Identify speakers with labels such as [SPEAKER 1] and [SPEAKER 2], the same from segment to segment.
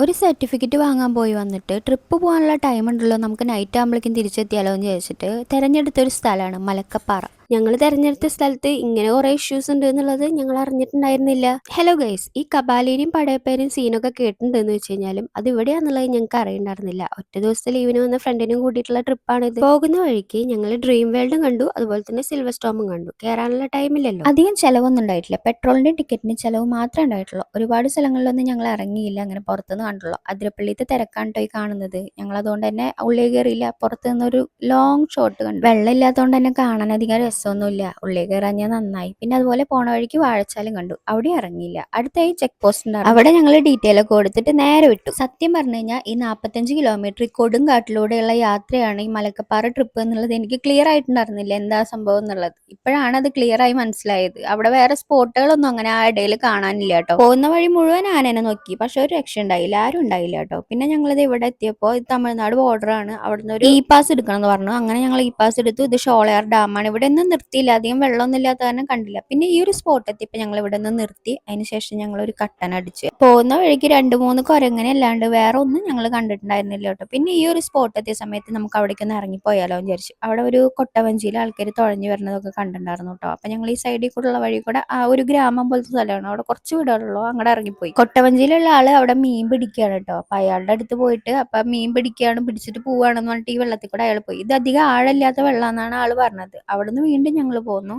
[SPEAKER 1] ഒരു സർട്ടിഫിക്കറ്റ് വാങ്ങാൻ പോയി വന്നിട്ട് ട്രിപ്പ് പോകാനുള്ള ടൈം ഉണ്ടല്ലോ. നമുക്ക് നൈറ്റ് ആകുമ്പോഴേക്കും തിരിച്ചെത്തിയാലോ എന്ന് ചോദിച്ചിട്ട് തിരഞ്ഞെടുത്തൊരു സ്ഥലമാണ് മലക്കപ്പാറ.
[SPEAKER 2] ഞങ്ങൾ തിരഞ്ഞെടുത്ത സ്ഥലത്ത് ഇങ്ങനെ കുറെ ഇഷ്യൂസ് ഉണ്ട് എന്നുള്ളത് ഞങ്ങൾ അറിഞ്ഞിട്ടുണ്ടായിരുന്നില്ല. ഹലോ ഗൈസ് ഈ കബാലിനെയും പടയപ്പേരും സീനൊക്കെ കേട്ടിട്ടുണ്ടെന്ന് വെച്ച് കഴിഞ്ഞാലും അത് ഇവിടെയാണെന്നുള്ളത് ഞങ്ങൾക്ക് അറിയണ്ടായിരുന്നില്ല. ഒറ്റ ദിവസത്തെ ലീവിന് വന്ന ഫ്രണ്ടിനും കൂട്ടിയിട്ടുള്ള ട്രിപ്പാണിത് പോകുന്ന വഴിക്ക് ഞങ്ങൾ ഡ്രീം വേൾഡും കണ്ടു അതുപോലെ തന്നെ സിൽവർ സ്റ്റോമും കണ്ടു. കയറാനുള്ള ടൈമില്ലല്ലോ
[SPEAKER 1] അധികം ചിലവൊന്നും ഉണ്ടായിട്ടില്ല. പെട്രോളിന്റെ ടിക്കറ്റിന് ചിലവ് മാത്രമേ ഉണ്ടായിട്ടുള്ളൂ. ഒരുപാട് സ്ഥലങ്ങളിലൊന്നും ഞങ്ങൾ ഇറങ്ങിയില്ല അങ്ങനെ പുറത്തുനിന്ന് കണ്ടുള്ളൂ അതിരപ്പള്ളിത്തെ തിരക്കാണ് പോയി കാണുന്നത്. ഞങ്ങൾ അതുകൊണ്ട് തന്നെ ഉള്ളിൽ കയറിയില്ല. പുറത്തുനിന്ന് ഒരു ലോങ് ഷോട്ട് കണ്ടു. വെള്ളം ഇല്ലാത്തതുകൊണ്ട് തന്നെ കാണാൻ അധികം രസമൊന്നുമില്ല. ഉള്ളിൽ കയറാഞ്ഞാൽ നന്നായി. പിന്നെ അതുപോലെ പോണ വഴിക്ക് വാഴച്ചാലും കണ്ടു. അവിടെ ഇറങ്ങിയില്ല. അടുത്തായി ചെക്ക് പോസ്റ്റ് ഉണ്ടായിരുന്നു അവിടെ ഞങ്ങൾ ഡീറ്റെയിൽ ഒക്കെ കൊടുത്തിട്ട് നേരെ വിട്ടു. സത്യം പറഞ്ഞു കഴിഞ്ഞാൽ ഈ നാൽപ്പത്തഞ്ച് കിലോമീറ്റർ ഈ കൊടുങ്കാട്ടിലൂടെയുള്ള യാത്രയാണ് ഈ മലക്കപ്പാറ ട്രിപ്പ് എന്നുള്ളത് എനിക്ക് ക്ലിയർ ആയിട്ടുണ്ടായിരുന്നില്ല. എന്താ സംഭവം എന്നുള്ളത്. ഇപ്പോഴാണ് അത് ക്ലിയർ ആയി മനസ്സിലായത്. അവിടെ വേറെ സ്പോട്ടുകളൊന്നും അങ്ങനെ ആ ഇടയിൽ കാണാനില്ല കേട്ടോ. പോകുന്ന വഴി മുഴുവൻ ആനനെ നോക്കി. പക്ഷെ ഒരു രക്ഷ ഉണ്ടായില്ല. ആരും ഉണ്ടായില്ല കേട്ടോ. പിന്നെ ഞങ്ങളിത് ഇവിടെ എത്തിയപ്പോൾ ഇത് തമിഴ്നാട് ബോർഡറാണ് ആണ്. അവിടുന്ന് ഒരു ഇ പാസ് എടുക്കണം എന്ന് പറഞ്ഞു. അങ്ങനെ ഞങ്ങൾ ഇ പാസ് എടുത്തു. ഇത് ഷോളയാർ ഡാമാണ് ഇവിടെ ഒന്നും നിർത്തിയില്ല. അധികം വെള്ളമൊന്നും ഇല്ലാത്ത കാരണം കണ്ടില്ല. പിന്നെ ഈ ഒരു സ്പോട്ട് എത്തിയപ്പോൾ ഞങ്ങൾ ഇവിടെ നിന്ന് നിർത്തി. അതിനുശേഷം ഞങ്ങൾ ഒരു കട്ടൻ അടിച്ച്. പോകുന്ന വഴിക്ക് രണ്ട് മൂന്ന് കൊരങ്ങനെ അല്ലാണ്ട് വേറെ ഒന്നും ഞങ്ങൾ കണ്ടിട്ടുണ്ടായിരുന്നില്ല കേട്ടോ. പിന്നെ ഈ ഒരു സ്പോട്ട് എത്തിയ സമയത്ത് നമുക്ക് അവിടേക്ക് ഒന്ന് ഇറങ്ങിപ്പോയാലോ എന്ന് വിചാരിച്ചു. അവിടെ ഒരു കൊട്ടവഞ്ചിയിൽ ആൾക്കാർ തുഴഞ്ഞു വരുന്നതൊക്കെ കണ്ടിട്ടുണ്ടായിരുന്നു കേട്ടോ. അപ്പൊ ഞങ്ങൾ ഈ സൈഡിൽ കൂടെയുള്ള വഴി കൂടെ ആ ഒരു ഗ്രാമം പോലത്തെ സ്ഥലമാണ്. അവിടെ കുറച്ച് വീടുകളുള്ളൂ അങ്ങോട്ട് ഇറങ്ങിപ്പോയി. കൊട്ടവഞ്ചിയിലുള്ള ആൾ അവിടെ മീൻ പിടിക്കുകയാണ് കേട്ടോ. അപ്പൊ അയാളുടെ അടുത്ത് പോയിട്ട് അപ്പൊ മീൻ പിടിക്കുകയാണ് പിടിച്ചിട്ട് പോവുകയാണെന്ന് പറഞ്ഞിട്ട് ഈ വെള്ളത്തിൽ കൂടെ അയാൾ പോയി. ഇത് അധികം ആഴമില്ലാത്ത വെള്ളമെന്നാണ് ആൾ പറഞ്ഞത്. അവിടുന്ന് വീണ്ടും ഞങ്ങൾ പോന്നു.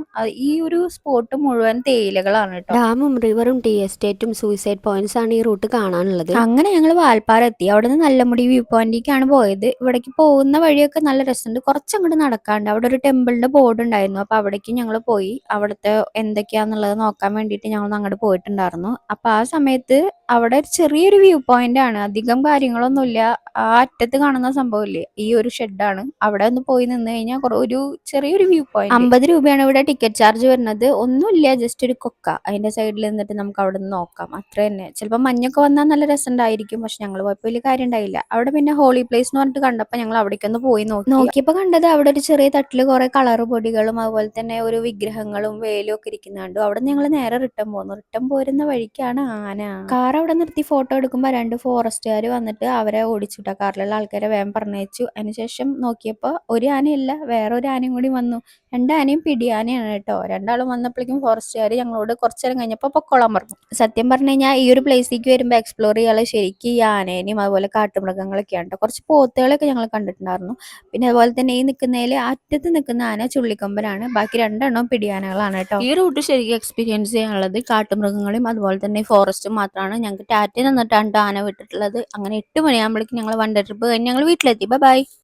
[SPEAKER 1] ഈ ഒരു സ്പോട്ട് മുഴുവൻ തേയിലകളാണ് കേട്ടോ
[SPEAKER 2] ഡാമും റിവറും ടീ എസ്റ്റേറ്റും സൂയിസൈഡ് പോയിന്റ്സ് ആണ് ഈ റൂട്ട് കാണാനുള്ളത്.
[SPEAKER 1] അങ്ങനെ ഞങ്ങൾ വാൽപ്പാറ എത്തി. അവിടെ നിന്ന് നല്ലമുടി വ്യൂ പോയിന്റിലേക്കാണ് പോയത്. ഇവിടേക്ക് പോകുന്ന വഴിയൊക്കെ നല്ല രസമുണ്ട്. കുറച്ചങ്ങോട്ട് നടക്കാണ്ട് അവിടെ ഒരു ടെമ്പിളിന്റെ ബോർഡ് ഉണ്ടായിരുന്നു. അപ്പൊ അവിടേക്ക് ഞങ്ങൾ പോയി. അവിടുത്തെ എന്തൊക്കെയാന്നുള്ളത് നോക്കാൻ വേണ്ടിയിട്ട് ഞങ്ങൾ അങ്ങോട്ട് പോയിട്ടുണ്ടായിരുന്നു. അപ്പൊ ആ സമയത്ത് അവിടെ ഒരു ചെറിയൊരു വ്യൂ പോയിന്റ് ആണ്. അധികം കാര്യങ്ങളൊന്നുമില്ല. ആ അറ്റത്ത് കാണുന്ന സംഭവമില്ലേ? ഈ ഒരു ഷെഡാണ് അവിടെ ഒന്ന് പോയി നിന്ന് കഴിഞ്ഞാൽ ഒരു ചെറിയൊരു വ്യൂ പോയിന്റ് അമ്പത് രൂപയാണ് ഇവിടെ ടിക്കറ്റ് ചാർജ് വരുന്നത്. ഒന്നുമില്ല ജസ്റ്റ് ഒരു കൊക്ക. അതിന്റെ സൈഡിൽ നിന്നിട്ട് നമുക്ക് അവിടെ നിന്ന് നോക്കാം. അത്ര തന്നെ. ചിലപ്പോൾ മഞ്ഞൊക്കെ വന്നാൽ നല്ല രസമുണ്ടായിരിക്കും പക്ഷെ ഞങ്ങൾ പോയപ്പോൾ വലിയ കാര്യം ഉണ്ടായില്ല. അവിടെ പിന്നെ ഹോളി പ്ലേസ് എന്ന് പറഞ്ഞിട്ട് കണ്ടപ്പോൾ ഞങ്ങൾ അവിടേക്കൊന്ന് പോയി നോക്കി. നോക്കിയപ്പോൾ കണ്ടത് അവിടെ ഒരു ചെറിയ തട്ടിൽ കുറെ കളർ പൊടികളും അതുപോലെ തന്നെ ഒരു വിഗ്രഹങ്ങളും വേലും ഒക്കെ ഇരിക്കുന്നുണ്ട് അവിടെ ഞങ്ങൾ നേരെ റിട്ടേൺ പോകുന്നു റിട്ടേൺ പോരുന്ന വഴിക്കാണ് ആന. കാർ അവിടെ നിർത്തി ഫോട്ടോ എടുക്കുമ്പോൾ രണ്ട് ഫോറസ്റ്റുകാർ വന്നിട്ട് അവരെ ഓടിച്ചുട്ടാ. കാറിലുള്ള ആൾക്കാരെ വേഗം പറഞ്ഞയച്ചു. അതിനുശേഷം നോക്കിയപ്പോൾ ഒരു ആനയില്ല വേറെ ഒരു ആനയും കൂടി വന്നു. രണ്ട് ആനയും പിടിയാനയാണ് കേട്ടോ രണ്ടാളും വന്നപ്പോഴേക്കും ഫോറസ്റ്റുകാർ ഞങ്ങളോട് കുറച്ചു നേരം കഴിഞ്ഞപ്പോൾ പൊക്കോളാൻ പറഞ്ഞു. സത്യം പറഞ്ഞു കഴിഞ്ഞാൽ ഈ ഒരു പ്ലേസിലേക്ക് വരുമ്പോൾ എക്സ്പ്ലോർ ചെയ്യാൻ ശരിക്കും ഈ ആനേനെയും അതുപോലെ കാട്ടുമൃഗങ്ങളൊക്കെയാണ് കേട്ടോ കുറച്ച് പോത്തുകളൊക്കെ ഞങ്ങൾ കണ്ടിട്ടുണ്ടായിരുന്നു. പിന്നെ അതുപോലെ തന്നെ ഈ നിൽക്കുന്നതിൽ അറ്റത്ത് നിൽക്കുന്ന ആന ചുള്ളിക്കൊമ്പനാണ്. ബാക്കി രണ്ടെണ്ണം പിടിയാനകളാണ് കേട്ടോ ഈ റൂട്ട് ശരിക്കും എക്സ്പീരിയൻസ് ചെയ്യാനുള്ളത് കാട്ടുമൃഗങ്ങളെയും അതുപോലെ തന്നെ ഫോറസ്റ്റും മാത്രമാണ് ഞങ്ങൾക്ക് ടാറ്റ നിന്നിട്ടാണ് ആന വിട്ടിട്ടുള്ളത്. അങ്ങനെ എട്ട് മണിയാകുമ്പോഴേക്കും ഞങ്ങൾ ഡേ ട്രിപ്പ് കഴിഞ്ഞ് ഞങ്ങൾ വീട്ടിലെത്തി. ബൈ.